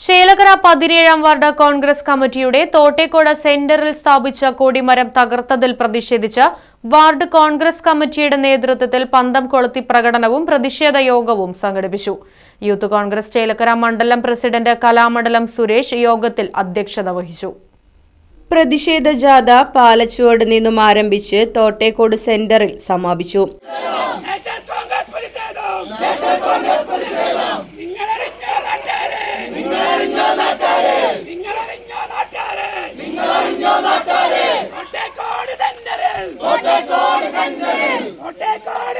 Chelakkara പതിനേഴാം ward Congress കമ്മിറ്റിയുടെ തോട്ടേക്കോട് സെന്ററിൽ സ്ഥാപിച്ച കൊടിമരം തകർത്തതിൽ പ്രതിഷേധിച്ച് വാർഡ് കോൺഗ്രസ് കമ്മിറ്റിയുടെ നേതൃത്വത്തിൽ പന്തം കൊളുത്തി പ്രകടനവും പ്രതിഷേധ യോഗവും സംഘടിപ്പിച്ചു. യൂത്ത് കോൺഗ്രസ് ചേലക്കര മണ്ഡലം പ്രസിഡന്റ് കലാമണ്ഡലം സുരേഷ് യോഗത്തിൽ അധ്യക്ഷത വഹിച്ചു. പ്രതിഷേധ ജാഥ പാലച്ചുവട് നിന്നും ആരംഭിച്ച് തോട്ടേക്കോട് സെന്ററിൽ സമാപിച്ചു കോട്ടേക്കോട് സെന്ററിൽ കോട്ടേക്കോട് സെന്ററിൽ കോട്ടേക്കോട് സെന്ററിൽ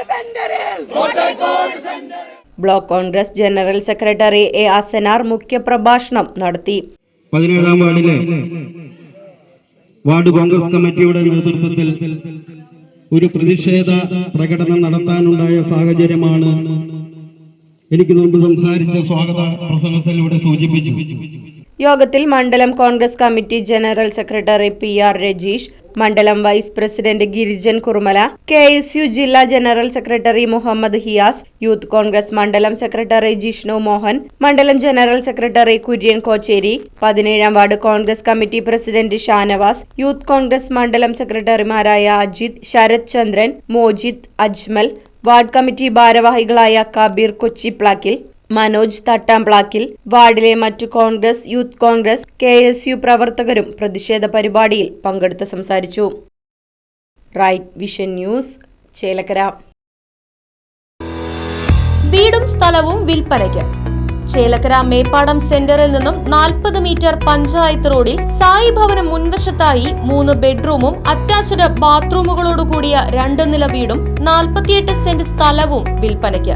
block Congress general secretary A Asanar മുഖ്യപ്രഭാഷണം നടത്തി. പതിനേഴാം വാർഡിലെ വാർഡ് കോൺഗ്രസ് കമ്മിറ്റിയുടെ നേതൃത്വത്തിൽ ഒരു പ്രതിഷേധ പ്രകടനം നടത്താനുണ്ടായ സാഹചര്യമാണ് എനിക്ക് മുമ്പ് സംസാരിച്ച സ്വാഗത പ്രസംഗത്തിലൂടെ സൂചിപ്പിച്ചു. യോഗത്തിൽ മണ്ഡലം Congress committee general secretary P R Rajeesh മണ്ഡലം vice president Girijan Kurumala K S U ജില്ലാ general secretary Muhammad Hiyas youth Congress മണ്ഡലം സെക്രട്ടറി ജിഷ്ണു മോഹൻ മണ്ഡലം ജനറൽ സെക്രട്ടറി കുര്യൻ കോച്ചേരി പതിനേഴാം ward Congress committee president Shanavas youth Congress മണ്ഡലം സെക്രട്ടറിമാരായ അജിത് ശരത് ചന്ദ്രൻ മോജിദ് അജ്മൽ വാർഡ് കമ്മിറ്റി ഭാരവാഹികളായ കബീർ കൊച്ചിപ്ലാക്കിൽ മനോജ് തട്ടാംപ്ലാക്കിൽ വാർഡിലെ മറ്റു Congress youth Congress K S U പ്രവർത്തകരും പ്രതിഷേധ പരിപാടിയിൽ പങ്കെടുത്ത് സംസാരിച്ചു. Right vision news Chelakkara. വീടും സ്ഥലവും വിൽപ്പനയ്ക്ക്. ചേലക്കര മേപ്പാടം സെന്ററിൽ നിന്നും നാൽപ്പത് മീറ്റർ പഞ്ചായത്ത് റോഡിൽ സായി ഭവനം മുൻവശത്തായി മൂന്ന് ബെഡ്റൂമും അറ്റാച്ച്ഡ് ബാത്റൂമുകളോടുകൂടിയ രണ്ട് നില വീടും നാൽപ്പത്തിയെട്ട് സെന്റ് സ്ഥലവും വിൽപ്പനയ്ക്ക്.